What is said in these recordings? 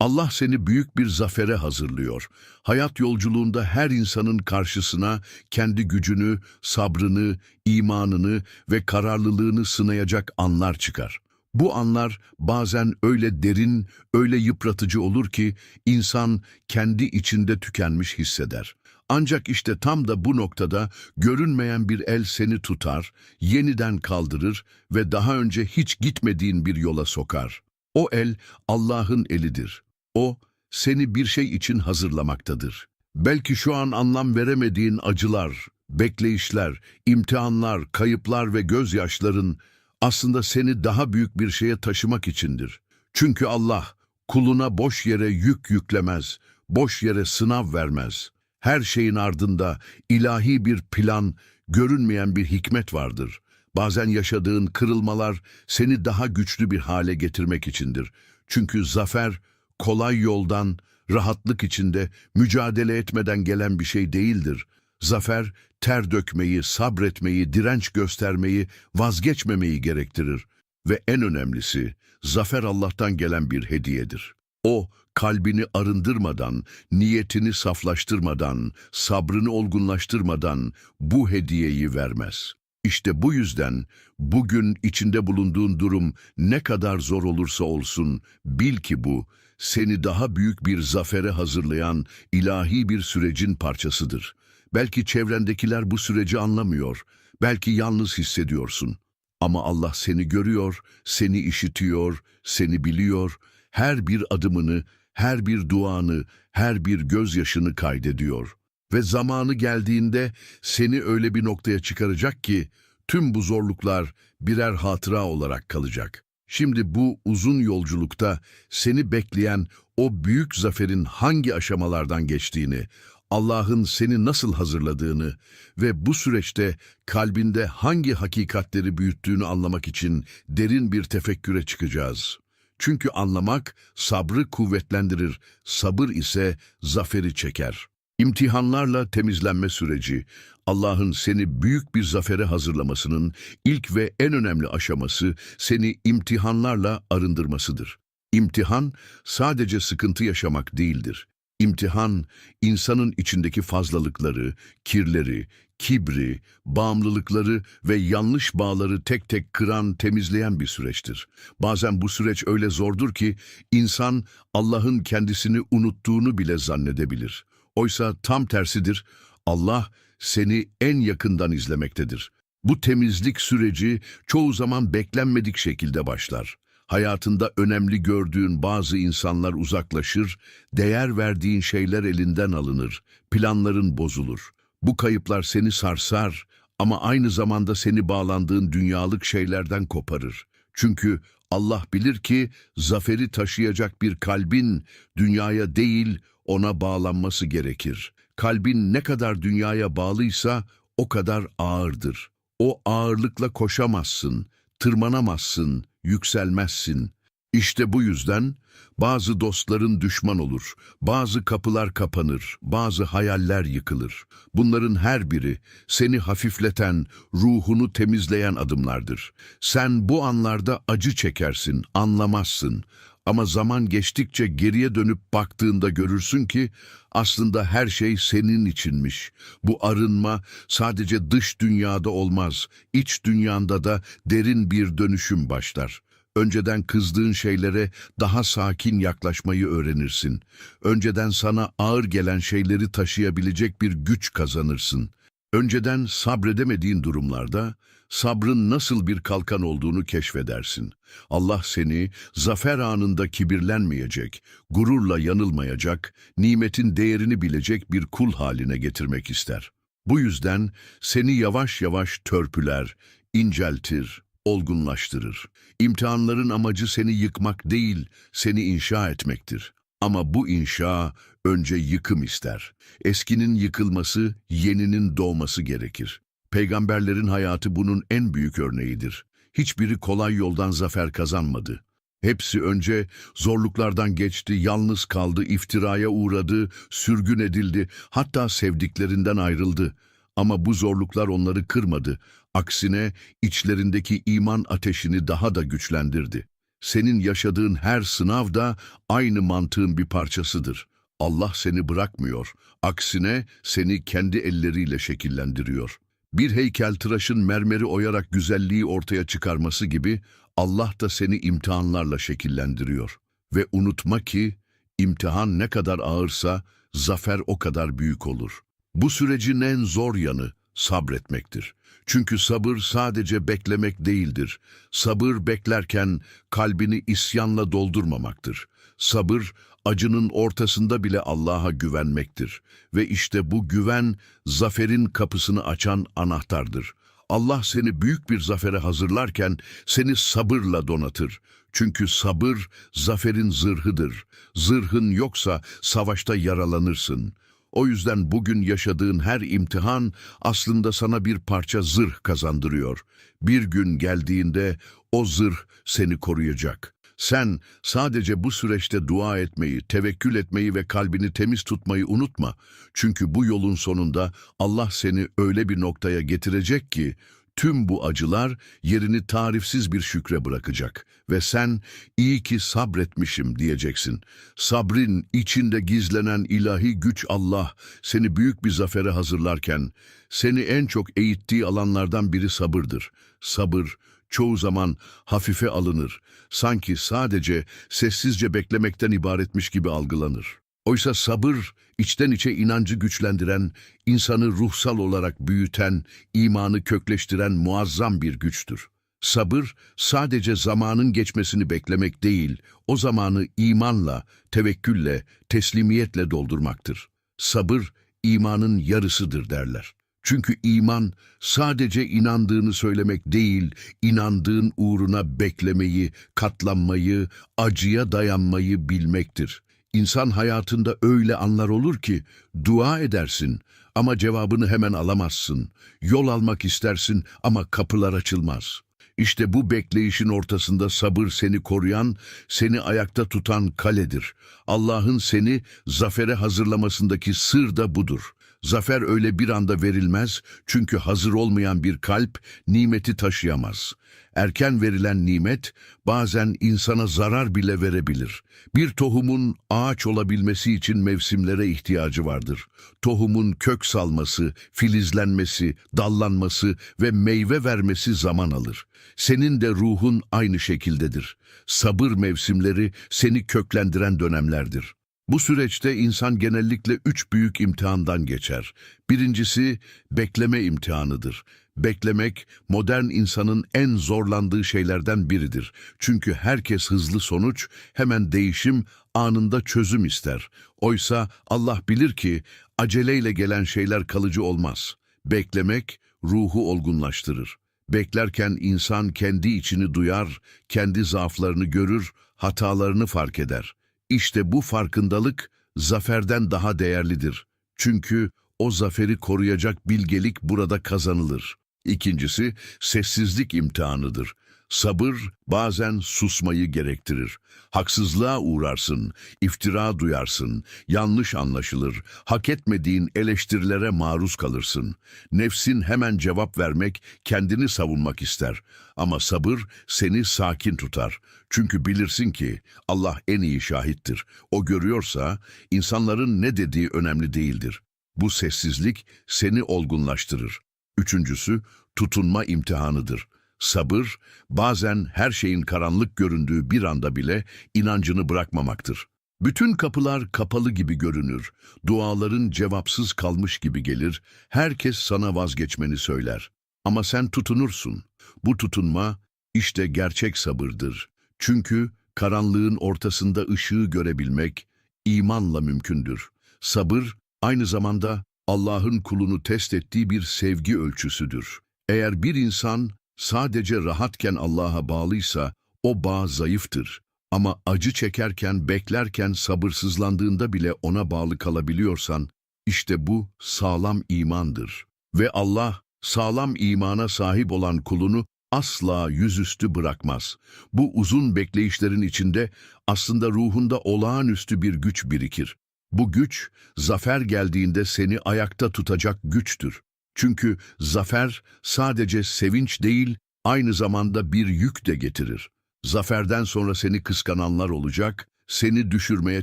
Allah seni büyük bir zafere hazırlıyor. Hayat yolculuğunda her insanın karşısına kendi gücünü, sabrını, imanını ve kararlılığını sınayacak anlar çıkar. Bu anlar bazen öyle derin, öyle yıpratıcı olur ki insan kendi içinde tükenmiş hisseder. Ancak işte tam da bu noktada görünmeyen bir el seni tutar, yeniden kaldırır ve daha önce hiç gitmediğin bir yola sokar. O el Allah'ın elidir. O, seni bir şey için hazırlamaktadır. Belki şu an anlam veremediğin acılar, bekleyişler, imtihanlar, kayıplar ve gözyaşların aslında seni daha büyük bir şeye taşımak içindir. Çünkü Allah kuluna boş yere yük yüklemez, boş yere sınav vermez. Her şeyin ardında ilahi bir plan, görünmeyen bir hikmet vardır. Bazen yaşadığın kırılmalar seni daha güçlü bir hale getirmek içindir. Çünkü zafer kolay yoldan, rahatlık içinde, mücadele etmeden gelen bir şey değildir. Zafer, ter dökmeyi, sabretmeyi, direnç göstermeyi, vazgeçmemeyi gerektirir. Ve en önemlisi, zafer Allah'tan gelen bir hediyedir. O, kalbini arındırmadan, niyetini saflaştırmadan, sabrını olgunlaştırmadan bu hediyeyi vermez. İşte bu yüzden bugün içinde bulunduğun durum ne kadar zor olursa olsun bil ki bu seni daha büyük bir zafere hazırlayan ilahi bir sürecin parçasıdır. Belki çevrendekiler bu süreci anlamıyor, belki yalnız hissediyorsun. Ama Allah seni görüyor, seni işitiyor, seni biliyor, her bir adımını, her bir duanı, her bir gözyaşını kaydediyor. Ve zamanı geldiğinde seni öyle bir noktaya çıkaracak ki tüm bu zorluklar birer hatıra olarak kalacak. Şimdi bu uzun yolculukta seni bekleyen o büyük zaferin hangi aşamalardan geçtiğini, Allah'ın seni nasıl hazırladığını ve bu süreçte kalbinde hangi hakikatleri büyüttüğünü anlamak için derin bir tefekküre çıkacağız. Çünkü anlamak sabrı kuvvetlendirir, sabır ise zaferi çeker. İmtihanlarla temizlenme süreci, Allah'ın seni büyük bir zafere hazırlamasının ilk ve en önemli aşaması seni imtihanlarla arındırmasıdır. İmtihan sadece sıkıntı yaşamak değildir. İmtihan, insanın içindeki fazlalıkları, kirleri, kibri, bağımlılıkları ve yanlış bağları tek tek kıran, temizleyen bir süreçtir. Bazen bu süreç öyle zordur ki insan Allah'ın kendisini unuttuğunu bile zannedebilir. Oysa tam tersidir, Allah seni en yakından izlemektedir. Bu temizlik süreci çoğu zaman beklenmedik şekilde başlar. Hayatında önemli gördüğün bazı insanlar uzaklaşır, değer verdiğin şeyler elinden alınır, planların bozulur. Bu kayıplar seni sarsar ama aynı zamanda seni bağlandığın dünyalık şeylerden koparır. Çünkü Allah bilir ki zaferi taşıyacak bir kalbin dünyaya değil ona bağlanması gerekir. Kalbin ne kadar dünyaya bağlıysa o kadar ağırdır. O ağırlıkla koşamazsın, tırmanamazsın, yükselmezsin. İşte bu yüzden bazı dostların düşman olur, bazı kapılar kapanır, bazı hayaller yıkılır. Bunların her biri seni hafifleten, ruhunu temizleyen adımlardır. Sen bu anlarda acı çekersin, anlamazsın. Ama zaman geçtikçe geriye dönüp baktığında görürsün ki aslında her şey senin içinmiş. Bu arınma sadece dış dünyada olmaz, iç dünyanda da derin bir dönüşüm başlar. Önceden kızdığın şeylere daha sakin yaklaşmayı öğrenirsin. Önceden sana ağır gelen şeyleri taşıyabilecek bir güç kazanırsın. Önceden sabredemediğin durumlarda sabrın nasıl bir kalkan olduğunu keşfedersin. Allah seni zafer anında kibirlenmeyecek, gururla yanılmayacak, nimetin değerini bilecek bir kul haline getirmek ister. Bu yüzden seni yavaş yavaş törpüler, inceltir, olgunlaştırır. İmtihanların amacı seni yıkmak değil, seni inşa etmektir. Ama bu inşa önce yıkım ister. Eskinin yıkılması, yeninin doğması gerekir. Peygamberlerin hayatı bunun en büyük örneğidir. Hiçbiri kolay yoldan zafer kazanmadı. Hepsi önce zorluklardan geçti, yalnız kaldı, iftiraya uğradı, sürgün edildi, hatta sevdiklerinden ayrıldı. Ama bu zorluklar onları kırmadı. Aksine içlerindeki iman ateşini daha da güçlendirdi. Senin yaşadığın her sınav da aynı mantığın bir parçasıdır. Allah seni bırakmıyor. Aksine seni kendi elleriyle şekillendiriyor. Bir heykeltıraşın mermeri oyarak güzelliği ortaya çıkarması gibi Allah da seni imtihanlarla şekillendiriyor. Ve unutma ki imtihan ne kadar ağırsa zafer o kadar büyük olur. Bu sürecin en zor yanı sabretmektir. Çünkü sabır sadece beklemek değildir. Sabır beklerken kalbini isyanla doldurmamaktır. Sabır acının ortasında bile Allah'a güvenmektir. Ve işte bu güven zaferin kapısını açan anahtardır. Allah seni büyük bir zafere hazırlarken seni sabırla donatır. Çünkü sabır zaferin zırhıdır. Zırhın yoksa savaşta yaralanırsın. O yüzden bugün yaşadığın her imtihan aslında sana bir parça zırh kazandırıyor. Bir gün geldiğinde o zırh seni koruyacak. Sen sadece bu süreçte dua etmeyi, tevekkül etmeyi ve kalbini temiz tutmayı unutma. Çünkü bu yolun sonunda Allah seni öyle bir noktaya getirecek ki tüm bu acılar yerini tarifsiz bir şükre bırakacak ve sen iyi ki sabretmişim diyeceksin. Sabrin içinde gizlenen ilahi güç Allah seni büyük bir zafere hazırlarken seni en çok eğittiği alanlardan biri sabırdır. Sabır çoğu zaman hafife alınır. Sanki sadece sessizce beklemekten ibaretmiş gibi algılanır. Oysa sabır, içten içe inancı güçlendiren, insanı ruhsal olarak büyüten, imanı kökleştiren muazzam bir güçtür. Sabır, sadece zamanın geçmesini beklemek değil, o zamanı imanla, tevekkülle, teslimiyetle doldurmaktır. Sabır, imanın yarısıdır derler. Çünkü iman sadece inandığını söylemek değil, inandığın uğruna beklemeyi, katlanmayı, acıya dayanmayı bilmektir. İnsan hayatında öyle anlar olur ki dua edersin ama cevabını hemen alamazsın. Yol almak istersin ama kapılar açılmaz. İşte bu bekleyişin ortasında sabır seni koruyan, seni ayakta tutan kaledir. Allah'ın seni zafere hazırlamasındaki sır da budur. Zafer öyle bir anda verilmez çünkü hazır olmayan bir kalp nimeti taşıyamaz. Erken verilen nimet bazen insana zarar bile verebilir. Bir tohumun ağaç olabilmesi için mevsimlere ihtiyacı vardır. Tohumun kök salması, filizlenmesi, dallanması ve meyve vermesi zaman alır. Senin de ruhun aynı şekildedir. Sabır mevsimleri seni köklendiren dönemlerdir. Bu süreçte insan genellikle üç büyük imtihandan geçer. Birincisi bekleme imtihanıdır. Beklemek modern insanın en zorlandığı şeylerden biridir. Çünkü herkes hızlı sonuç, hemen değişim, anında çözüm ister. Oysa Allah bilir ki aceleyle gelen şeyler kalıcı olmaz. Beklemek ruhu olgunlaştırır. Beklerken insan kendi içini duyar, kendi zaaflarını görür, hatalarını fark eder. İşte bu farkındalık zaferden daha değerlidir. Çünkü o zaferi koruyacak bilgelik burada kazanılır. İkincisi sessizlik imtihanıdır. Sabır bazen susmayı gerektirir. Haksızlığa uğrarsın, iftira duyarsın, yanlış anlaşılır, hak etmediğin eleştirilere maruz kalırsın. Nefsin hemen cevap vermek, kendini savunmak ister. Ama sabır seni sakin tutar. Çünkü bilirsin ki Allah en iyi şahittir. O görüyorsa insanların ne dediği önemli değildir. Bu sessizlik seni olgunlaştırır. Üçüncüsü tutunma imtihanıdır. Sabır, bazen her şeyin karanlık göründüğü bir anda bile inancını bırakmamaktır. Bütün kapılar kapalı gibi görünür, duaların cevapsız kalmış gibi gelir, herkes sana vazgeçmeni söyler. Ama sen tutunursun. Bu tutunma işte gerçek sabırdır. Çünkü karanlığın ortasında ışığı görebilmek imanla mümkündür. Sabır aynı zamanda Allah'ın kulunu test ettiği bir sevgi ölçüsüdür. Eğer bir insan sadece rahatken Allah'a bağlıysa o bağ zayıftır. Ama acı çekerken, beklerken, sabırsızlandığında bile ona bağlı kalabiliyorsan, işte bu sağlam imandır. Ve Allah sağlam imana sahip olan kulunu asla yüzüstü bırakmaz. Bu uzun bekleyişlerin içinde aslında ruhunda olağanüstü bir güç birikir. Bu güç, zafer geldiğinde seni ayakta tutacak güçtür. Çünkü zafer sadece sevinç değil, aynı zamanda bir yük de getirir. Zaferden sonra seni kıskananlar olacak, seni düşürmeye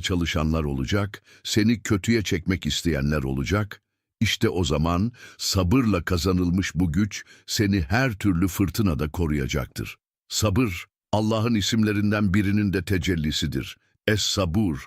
çalışanlar olacak, seni kötüye çekmek isteyenler olacak. İşte o zaman sabırla kazanılmış bu güç seni her türlü fırtınada koruyacaktır. Sabır, Allah'ın isimlerinden birinin de tecellisidir. Es-sabur,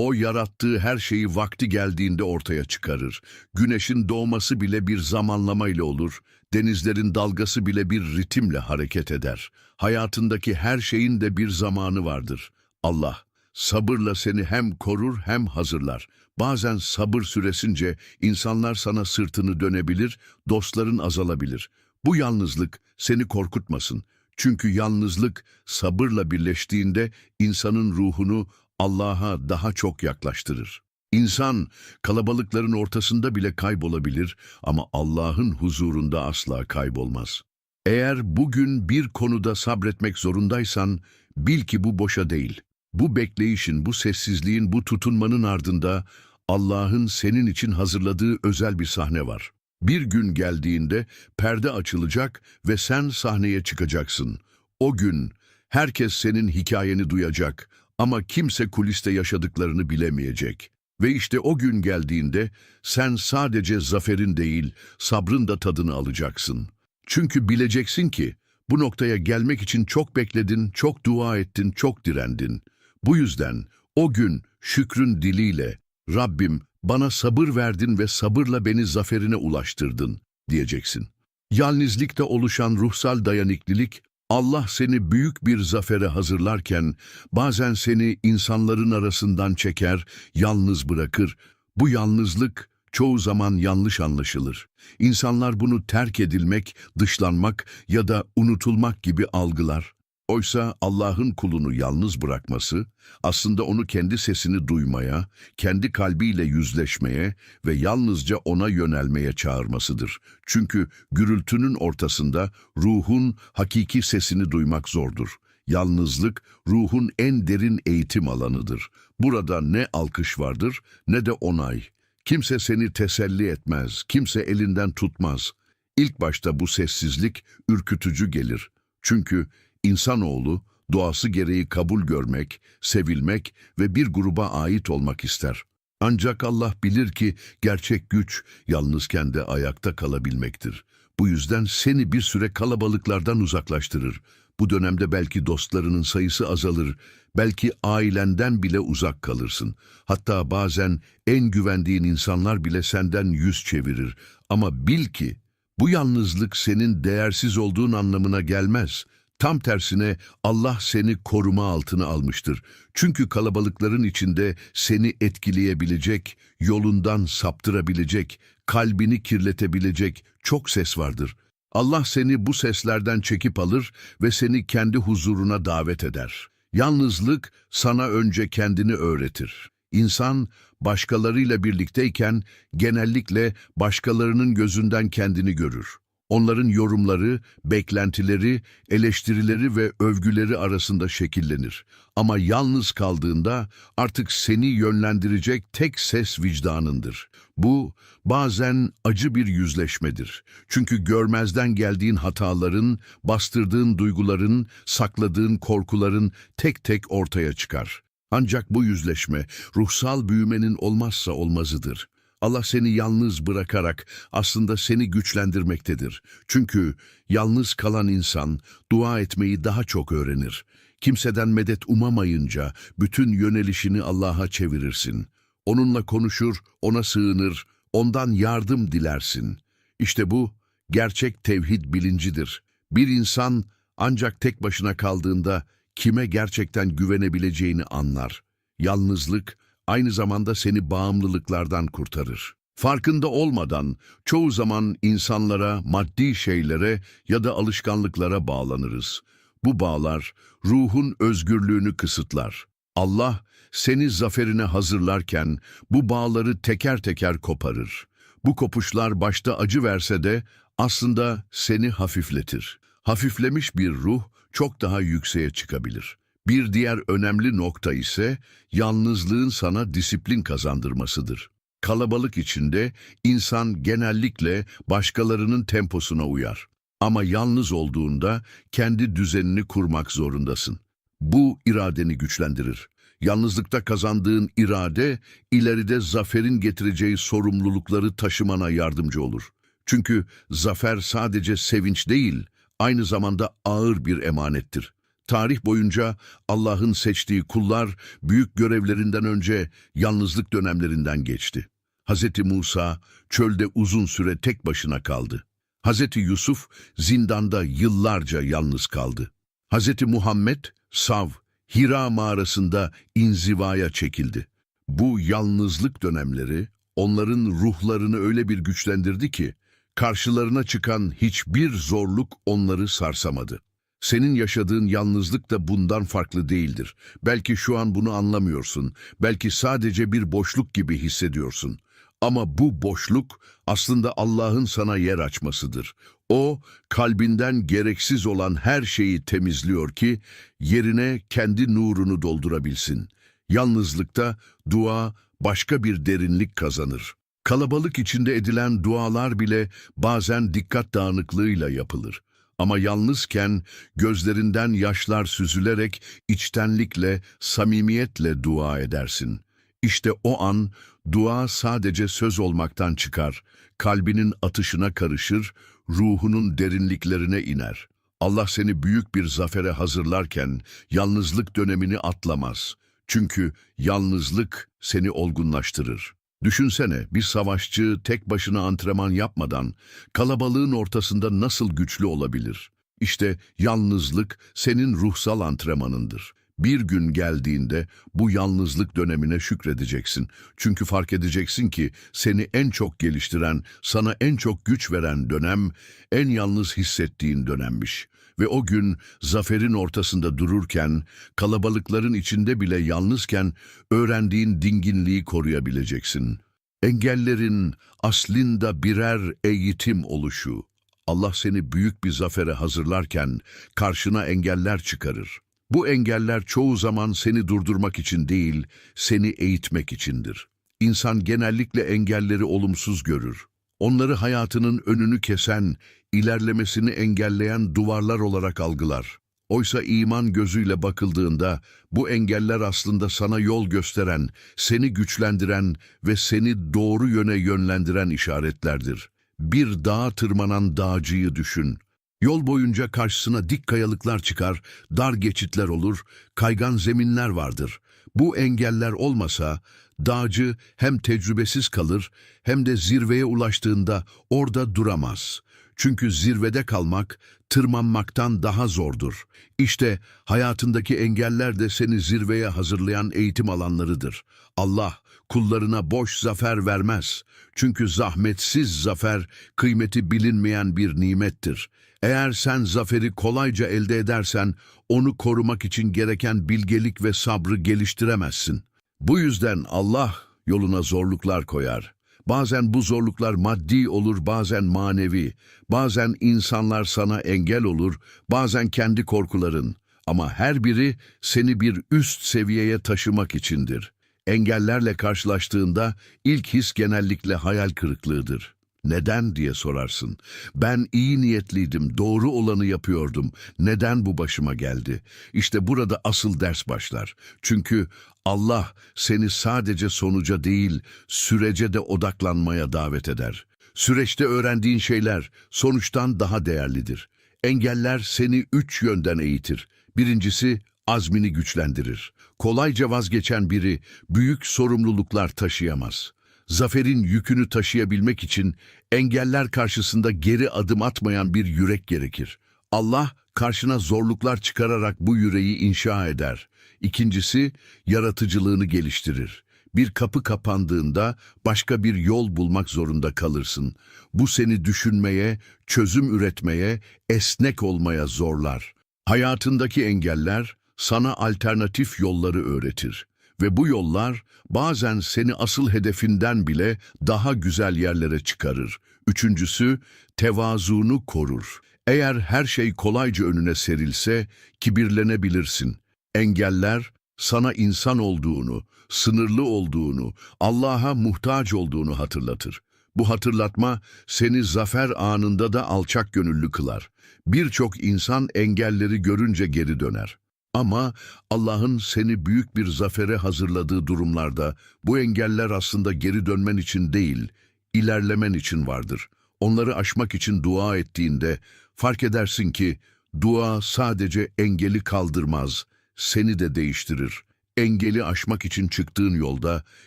o yarattığı her şeyi vakti geldiğinde ortaya çıkarır. Güneşin doğması bile bir zamanlama ile olur, denizlerin dalgası bile bir ritimle hareket eder. Hayatındaki her şeyin de bir zamanı vardır. Allah, sabırla seni hem korur hem hazırlar. Bazen sabır süresince insanlar sana sırtını dönebilir, dostların azalabilir. Bu yalnızlık seni korkutmasın. Çünkü yalnızlık sabırla birleştiğinde insanın ruhunu Allah'a daha çok yaklaştırır. İnsan kalabalıkların ortasında bile kaybolabilir ama Allah'ın huzurunda asla kaybolmaz. Eğer bugün bir konuda sabretmek zorundaysan bil ki bu boşa değil. Bu bekleyişin, bu sessizliğin, bu tutunmanın ardında Allah'ın senin için hazırladığı özel bir sahne var. Bir gün geldiğinde perde açılacak ve sen sahneye çıkacaksın. O gün herkes senin hikayeni duyacak ama kimse kuliste yaşadıklarını bilemeyecek. Ve işte o gün geldiğinde sen sadece zaferin değil, sabrın da tadını alacaksın. Çünkü bileceksin ki bu noktaya gelmek için çok bekledin, çok dua ettin, çok direndin. Bu yüzden o gün şükrün diliyle Rabbim bana sabır verdin ve sabırla beni zaferine ulaştırdın diyeceksin. Yalnızlıkta oluşan ruhsal dayanıklılık Allah seni büyük bir zafere hazırlarken bazen seni insanların arasından çeker, yalnız bırakır. Bu yalnızlık çoğu zaman yanlış anlaşılır. İnsanlar bunu terk edilmek, dışlanmak ya da unutulmak gibi algılar. Oysa Allah'ın kulunu yalnız bırakması, aslında onu kendi sesini duymaya, kendi kalbiyle yüzleşmeye ve yalnızca ona yönelmeye çağırmasıdır. Çünkü gürültünün ortasında ruhun hakiki sesini duymak zordur. Yalnızlık, ruhun en derin eğitim alanıdır. Burada ne alkış vardır ne de onay. Kimse seni teselli etmez, kimse elinden tutmaz. İlk başta bu sessizlik ürkütücü gelir. Çünkü İnsanoğlu doğası gereği kabul görmek, sevilmek ve bir gruba ait olmak ister. Ancak Allah bilir ki gerçek güç yalnızken de ayakta kalabilmektir. Bu yüzden seni bir süre kalabalıklardan uzaklaştırır. Bu dönemde belki dostlarının sayısı azalır, belki ailenden bile uzak kalırsın. Hatta bazen en güvendiğin insanlar bile senden yüz çevirir. Ama bil ki bu yalnızlık senin değersiz olduğun anlamına gelmez. Tam tersine Allah seni koruma altına almıştır. Çünkü kalabalıkların içinde seni etkileyebilecek, yolundan saptırabilecek, kalbini kirletebilecek çok ses vardır. Allah seni bu seslerden çekip alır ve seni kendi huzuruna davet eder. Yalnızlık sana önce kendini öğretir. İnsan başkalarıyla birlikteyken genellikle başkalarının gözünden kendini görür. Onların yorumları, beklentileri, eleştirileri ve övgüleri arasında şekillenir. Ama yalnız kaldığında artık seni yönlendirecek tek ses vicdanındır. Bu bazen acı bir yüzleşmedir. Çünkü görmezden geldiğin hataların, bastırdığın duyguların, sakladığın korkuların tek tek ortaya çıkar. Ancak bu yüzleşme ruhsal büyümenin olmazsa olmazıdır. Allah seni yalnız bırakarak aslında seni güçlendirmektedir. Çünkü yalnız kalan insan dua etmeyi daha çok öğrenir. Kimseden medet umamayınca bütün yönelişini Allah'a çevirirsin. Onunla konuşur, ona sığınır, ondan yardım dilersin. İşte bu gerçek tevhid bilincidir. Bir insan ancak tek başına kaldığında kime gerçekten güvenebileceğini anlar. Yalnızlık, aynı zamanda seni bağımlılıklardan kurtarır. Farkında olmadan çoğu zaman insanlara, maddi şeylere ya da alışkanlıklara bağlanırız. Bu bağlar ruhun özgürlüğünü kısıtlar. Allah seni zaferine hazırlarken bu bağları teker teker koparır. Bu kopuşlar başta acı verse de aslında seni hafifletir. Hafiflemiş bir ruh çok daha yükseğe çıkabilir. Bir diğer önemli nokta ise yalnızlığın sana disiplin kazandırmasıdır. Kalabalık içinde insan genellikle başkalarının temposuna uyar. Ama yalnız olduğunda kendi düzenini kurmak zorundasın. Bu iradeni güçlendirir. Yalnızlıkta kazandığın irade, ileride zaferin getireceği sorumlulukları taşımana yalnızcı olur. Çünkü zafer sadece sevinç değil, aynı zamanda ağır bir emanettir. Tarih boyunca Allah'ın seçtiği kullar büyük görevlerinden önce yalnızlık dönemlerinden geçti. Hz. Musa çölde uzun süre tek başına kaldı. Hz. Yusuf zindanda yıllarca yalnız kaldı. Hz. Muhammed Sav, Hira mağarasında inzivaya çekildi. Bu yalnızlık dönemleri onların ruhlarını öyle bir güçlendirdi ki karşılarına çıkan hiçbir zorluk onları sarsamadı. Senin yaşadığın yalnızlık da bundan farklı değildir. Belki şu an bunu anlamıyorsun. Belki sadece bir boşluk gibi hissediyorsun. Ama bu boşluk aslında Allah'ın sana yer açmasıdır. O, kalbinden gereksiz olan her şeyi temizliyor ki yerine kendi nurunu doldurabilsin. Yalnızlıkta dua başka bir derinlik kazanır. Kalabalık içinde edilen dualar bile bazen dikkat dağınıklığıyla yapılır. Ama yalnızken gözlerinden yaşlar süzülerek içtenlikle, samimiyetle dua edersin. İşte o an dua sadece söz olmaktan çıkar, kalbinin atışına karışır, ruhunun derinliklerine iner. Allah seni büyük bir zafere hazırlarken yalnızlık dönemini atlamaz. Çünkü yalnızlık seni olgunlaştırır. Düşünsene bir savaşçı tek başına antrenman yapmadan kalabalığın ortasında nasıl güçlü olabilir? İşte yalnızlık senin ruhsal antrenmanındır. Bir gün geldiğinde bu yalnızlık dönemine şükredeceksin. Çünkü fark edeceksin ki seni en çok geliştiren, sana en çok güç veren dönem, en yalnız hissettiğin dönemmiş. Ve o gün zaferin ortasında dururken, kalabalıkların içinde bile yalnızken öğrendiğin dinginliği koruyabileceksin. Engellerin aslında birer eğitim oluşu. Allah seni büyük bir zafere hazırlarken karşına engeller çıkarır. Bu engeller çoğu zaman seni durdurmak için değil, seni eğitmek içindir. İnsan genellikle engelleri olumsuz görür. Onları hayatının önünü kesen, ilerlemesini engelleyen duvarlar olarak algılar. Oysa iman gözüyle bakıldığında bu engeller aslında sana yol gösteren, seni güçlendiren ve seni doğru yöne yönlendiren işaretlerdir. Bir dağa tırmanan dağcıyı düşün. Yol boyunca karşısına dik kayalıklar çıkar, dar geçitler olur, kaygan zeminler vardır. Bu engeller olmasa dağcı hem tecrübesiz kalır hem de zirveye ulaştığında orada duramaz. Çünkü zirvede kalmak tırmanmaktan daha zordur. İşte hayatındaki engeller de seni zirveye hazırlayan eğitim alanlarıdır. Allah kullarına boş zafer vermez. Çünkü zahmetsiz zafer kıymeti bilinmeyen bir nimettir. Eğer sen zaferi kolayca elde edersen onu korumak için gereken bilgelik ve sabrı geliştiremezsin. Bu yüzden Allah yoluna zorluklar koyar. Bazen bu zorluklar maddi olur, bazen manevi. Bazen insanlar sana engel olur, bazen kendi korkuların. Ama her biri seni bir üst seviyeye taşımak içindir. Engellerle karşılaştığında ilk his genellikle hayal kırıklığıdır. Neden diye sorarsın. Ben iyi niyetliydim, doğru olanı yapıyordum. Neden bu başıma geldi? İşte burada asıl ders başlar. Çünkü Allah seni sadece sonuca değil, sürece de odaklanmaya davet eder. Süreçte öğrendiğin şeyler sonuçtan daha değerlidir. Engeller seni üç yönden eğitir. Birincisi azmini güçlendirir. Kolayca vazgeçen biri büyük sorumluluklar taşıyamaz. Zaferin yükünü taşıyabilmek için engeller karşısında geri adım atmayan bir yürek gerekir. Allah karşına zorluklar çıkararak bu yüreği inşa eder. İkincisi yaratıcılığını geliştirir. Bir kapı kapandığında başka bir yol bulmak zorunda kalırsın. Bu seni düşünmeye, çözüm üretmeye, esnek olmaya zorlar. Hayatındaki engeller sana alternatif yolları öğretir. Ve bu yollar bazen seni asıl hedefinden bile daha güzel yerlere çıkarır. Üçüncüsü, tevazunu korur. Eğer her şey kolayca önüne serilse kibirlenebilirsin. Engeller sana insan olduğunu, sınırlı olduğunu, Allah'a muhtaç olduğunu hatırlatır. Bu hatırlatma seni zafer anında da alçak gönüllü kılar. Birçok insan engelleri görünce geri döner. Ama Allah'ın seni büyük bir zafere hazırladığı durumlarda bu engeller aslında geri dönmen için değil, ilerlemen için vardır. Onları aşmak için dua ettiğinde fark edersin ki dua sadece engeli kaldırmaz, seni de değiştirir. Engeli aşmak için çıktığın yolda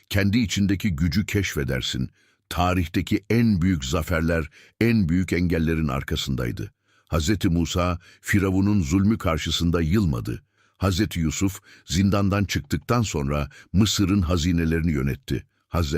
kendi içindeki gücü keşfedersin. Tarihteki en büyük zaferler en büyük engellerin arkasındaydı. Hz. Musa, Firavun'un zulmü karşısında yılmadı. Hz. Yusuf, zindandan çıktıktan sonra Mısır'ın hazinelerini yönetti. Hz.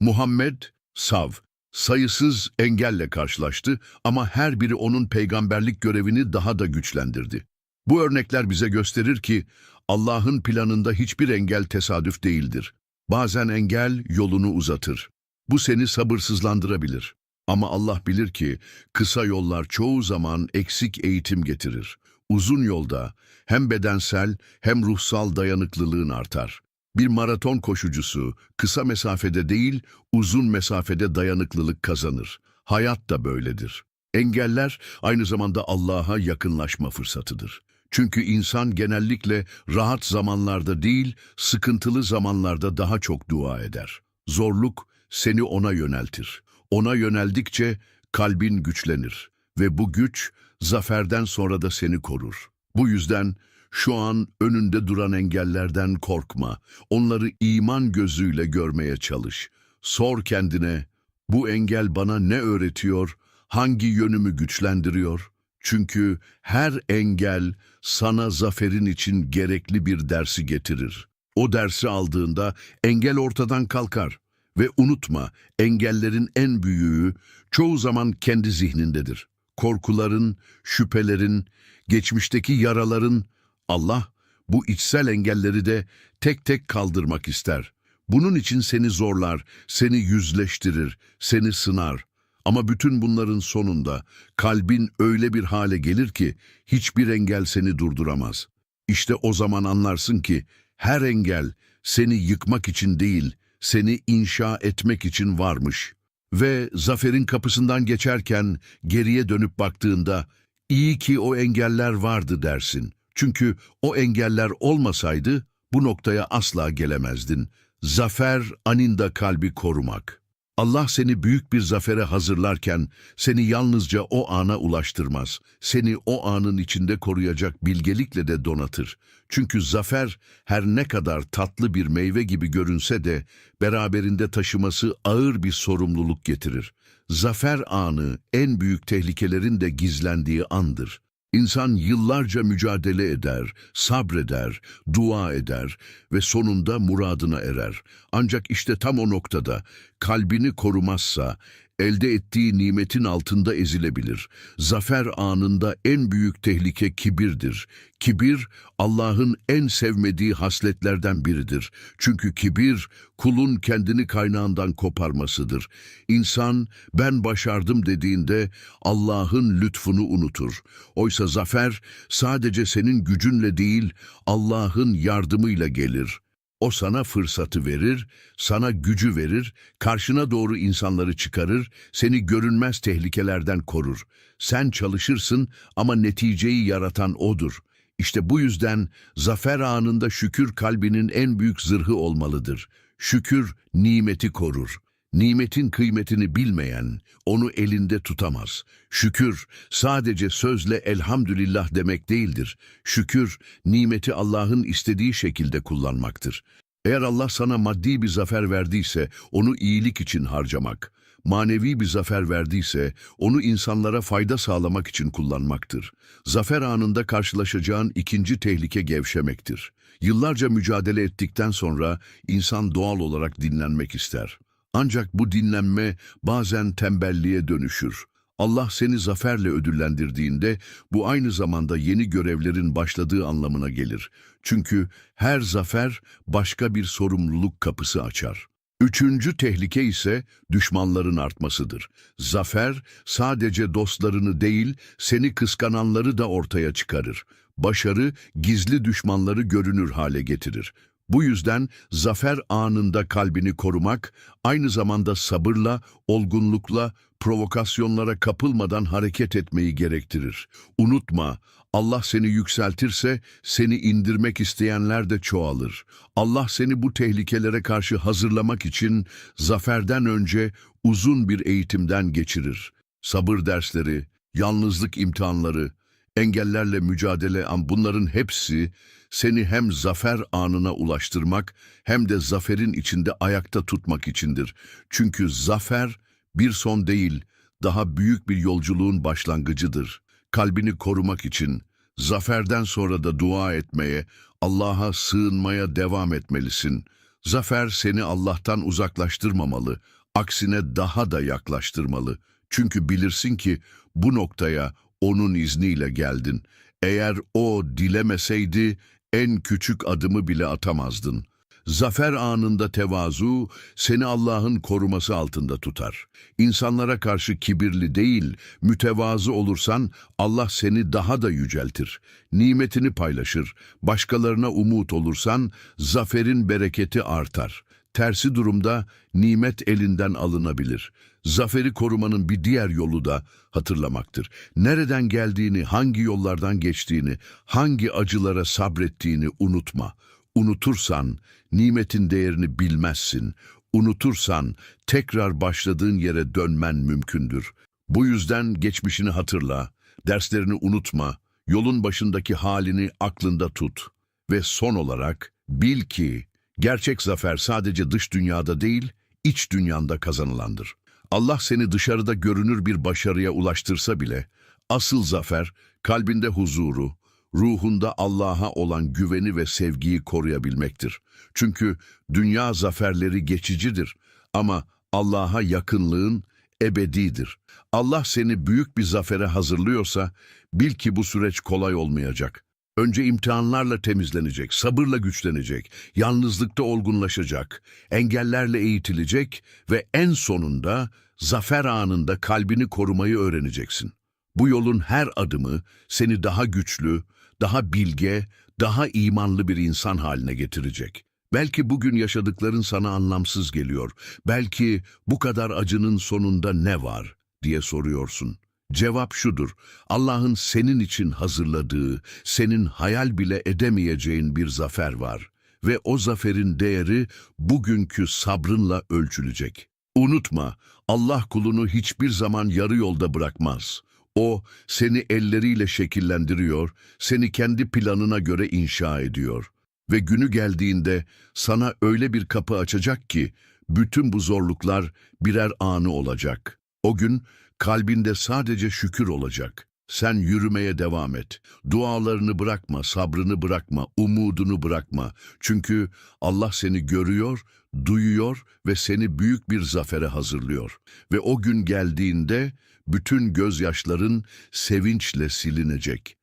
Muhammed, Sav, sayısız engelle karşılaştı ama her biri onun peygamberlik görevini daha da güçlendirdi. Bu örnekler bize gösterir ki Allah'ın planında hiçbir engel tesadüf değildir. Bazen engel yolunu uzatır. Bu seni sabırsızlandırabilir. Ama Allah bilir ki kısa yollar çoğu zaman eksik eğitim getirir. Uzun yolda hem bedensel hem ruhsal dayanıklılığın artar. Bir maraton koşucusu kısa mesafede değil uzun mesafede dayanıklılık kazanır. Hayat da böyledir. Engeller aynı zamanda Allah'a yakınlaşma fırsatıdır. Çünkü insan genellikle rahat zamanlarda değil, sıkıntılı zamanlarda daha çok dua eder. Zorluk seni ona yöneltir. Ona yöneldikçe kalbin güçlenir ve bu güç zaferden sonra da seni korur. Bu yüzden şu an önünde duran engellerden korkma. Onları iman gözüyle görmeye çalış. Sor kendine, bu engel bana ne öğretiyor, hangi yönümü güçlendiriyor? Çünkü her engel sana zaferin için gerekli bir dersi getirir. O dersi aldığında engel ortadan kalkar. Ve unutma, engellerin en büyüğü çoğu zaman kendi zihnindedir. Korkuların, şüphelerin, geçmişteki yaraların, Allah bu içsel engelleri de tek tek kaldırmak ister. Bunun için seni zorlar, seni yüzleştirir, seni sınar. Ama bütün bunların sonunda kalbin öyle bir hale gelir ki hiçbir engel seni durduramaz. İşte o zaman anlarsın ki her engel seni yıkmak için değil, seni inşa etmek için varmış. Ve zaferin kapısından geçerken geriye dönüp baktığında iyi ki o engeller vardı dersin. Çünkü o engeller olmasaydı bu noktaya asla gelemezdin. Zafer anında kalbi korumak. Allah seni büyük bir zafere hazırlarken seni yalnızca o ana ulaştırmaz. Seni o anın içinde koruyacak bilgelikle de donatır. Çünkü zafer her ne kadar tatlı bir meyve gibi görünse de beraberinde taşıması ağır bir sorumluluk getirir. Zafer anı en büyük tehlikelerin de gizlendiği andır. İnsan yıllarca mücadele eder, sabreder, dua eder ve sonunda muradına erer. Ancak işte tam o noktada kalbini korumazsa elde ettiği nimetin altında ezilebilir. Zafer anında en büyük tehlike kibirdir. Kibir Allah'ın en sevmediği hasletlerden biridir. Çünkü kibir kulun kendini kaynağından koparmasıdır. İnsan ben başardım dediğinde Allah'ın lütfunu unutur. Oysa zafer sadece senin gücünle değil Allah'ın yardımıyla gelir. O sana fırsatı verir, sana gücü verir, karşına doğru insanları çıkarır, seni görünmez tehlikelerden korur. Sen çalışırsın ama neticeyi yaratan O'dur. İşte bu yüzden zafer anında şükür kalbinin en büyük zırhı olmalıdır. Şükür nimeti korur. Nimetin kıymetini bilmeyen onu elinde tutamaz. Şükür sadece sözle elhamdülillah demek değildir. Şükür nimeti Allah'ın istediği şekilde kullanmaktır. Eğer Allah sana maddi bir zafer verdiyse onu iyilik için harcamak, manevi bir zafer verdiyse onu insanlara fayda sağlamak için kullanmaktır. Zafer anında karşılaşacağın ikinci tehlike gevşemektir. Yıllarca mücadele ettikten sonra insan doğal olarak dinlenmek ister. Ancak bu dinlenme bazen tembelliğe dönüşür. Allah seni zaferle ödüllendirdiğinde bu aynı zamanda yeni görevlerin başladığı anlamına gelir. Çünkü her zafer başka bir sorumluluk kapısı açar. Üçüncü tehlike ise düşmanların artmasıdır. Zafer sadece dostlarını değil, seni kıskananları da ortaya çıkarır. Başarı gizli düşmanları görünür hale getirir. Bu yüzden zafer anında kalbini korumak, aynı zamanda sabırla, olgunlukla, provokasyonlara kapılmadan hareket etmeyi gerektirir. Unutma, Allah seni yükseltirse seni indirmek isteyenler de çoğalır. Allah seni bu tehlikelere karşı hazırlamak için zaferden önce uzun bir eğitimden geçirir. Sabır dersleri, yalnızlık imtihanları, engellerle mücadele bunların hepsi seni hem zafer anına ulaştırmak hem de zaferin içinde ayakta tutmak içindir. Çünkü zafer bir son değil, daha büyük bir yolculuğun başlangıcıdır. Kalbini korumak için zaferden sonra da dua etmeye, Allah'a sığınmaya devam etmelisin. Zafer seni Allah'tan uzaklaştırmamalı, aksine daha da yaklaştırmalı. Çünkü bilirsin ki bu noktaya onun izniyle geldin. Eğer o dilemeseydi en küçük adımı bile atamazdın. Zafer anında tevazu seni Allah'ın koruması altında tutar. İnsanlara karşı kibirli değil, mütevazı olursan Allah seni daha da yüceltir. Nimetini paylaşır. Başkalarına umut olursan zaferin bereketi artar. Tersi durumda nimet elinden alınabilir. Zaferi korumanın bir diğer yolu da hatırlamaktır. Nereden geldiğini, hangi yollardan geçtiğini, hangi acılara sabrettiğini unutma. Unutursan nimetin değerini bilmezsin. Unutursan tekrar başladığın yere dönmen mümkündür. Bu yüzden geçmişini hatırla, derslerini unutma, yolun başındaki halini aklında tut. Ve son olarak bil ki gerçek zafer sadece dış dünyada değil, iç dünyanda kazanılandır. Allah seni dışarıda görünür bir başarıya ulaştırsa bile, asıl zafer kalbinde huzuru, ruhunda Allah'a olan güveni ve sevgiyi koruyabilmektir. Çünkü dünya zaferleri geçicidir ama Allah'a yakınlığın ebedidir. Allah seni büyük bir zafere hazırlıyorsa bil ki bu süreç kolay olmayacak. Önce imtihanlarla temizlenecek, sabırla güçlenecek, yalnızlıkta olgunlaşacak, engellerle eğitilecek ve en sonunda zafer anında kalbini korumayı öğreneceksin. Bu yolun her adımı seni daha güçlü, daha bilge, daha imanlı bir insan haline getirecek. Belki bugün yaşadıkların sana anlamsız geliyor. Belki bu kadar acının sonunda ne var diye soruyorsun. Cevap şudur. Allah'ın senin için hazırladığı, senin hayal bile edemeyeceğin bir zafer var. Ve o zaferin değeri bugünkü sabrınla ölçülecek. Unutma, Allah kulunu hiçbir zaman yarı yolda bırakmaz. O seni elleriyle şekillendiriyor, seni kendi planına göre inşa ediyor. Ve günü geldiğinde sana öyle bir kapı açacak ki bütün bu zorluklar birer anı olacak. O gün kalbinde sadece şükür olacak. Sen yürümeye devam et. Dualarını bırakma, sabrını bırakma, umudunu bırakma. Çünkü Allah seni görüyor, duyuyor ve seni büyük bir zafere hazırlıyor. Ve o gün geldiğinde bütün gözyaşların sevinçle silinecek.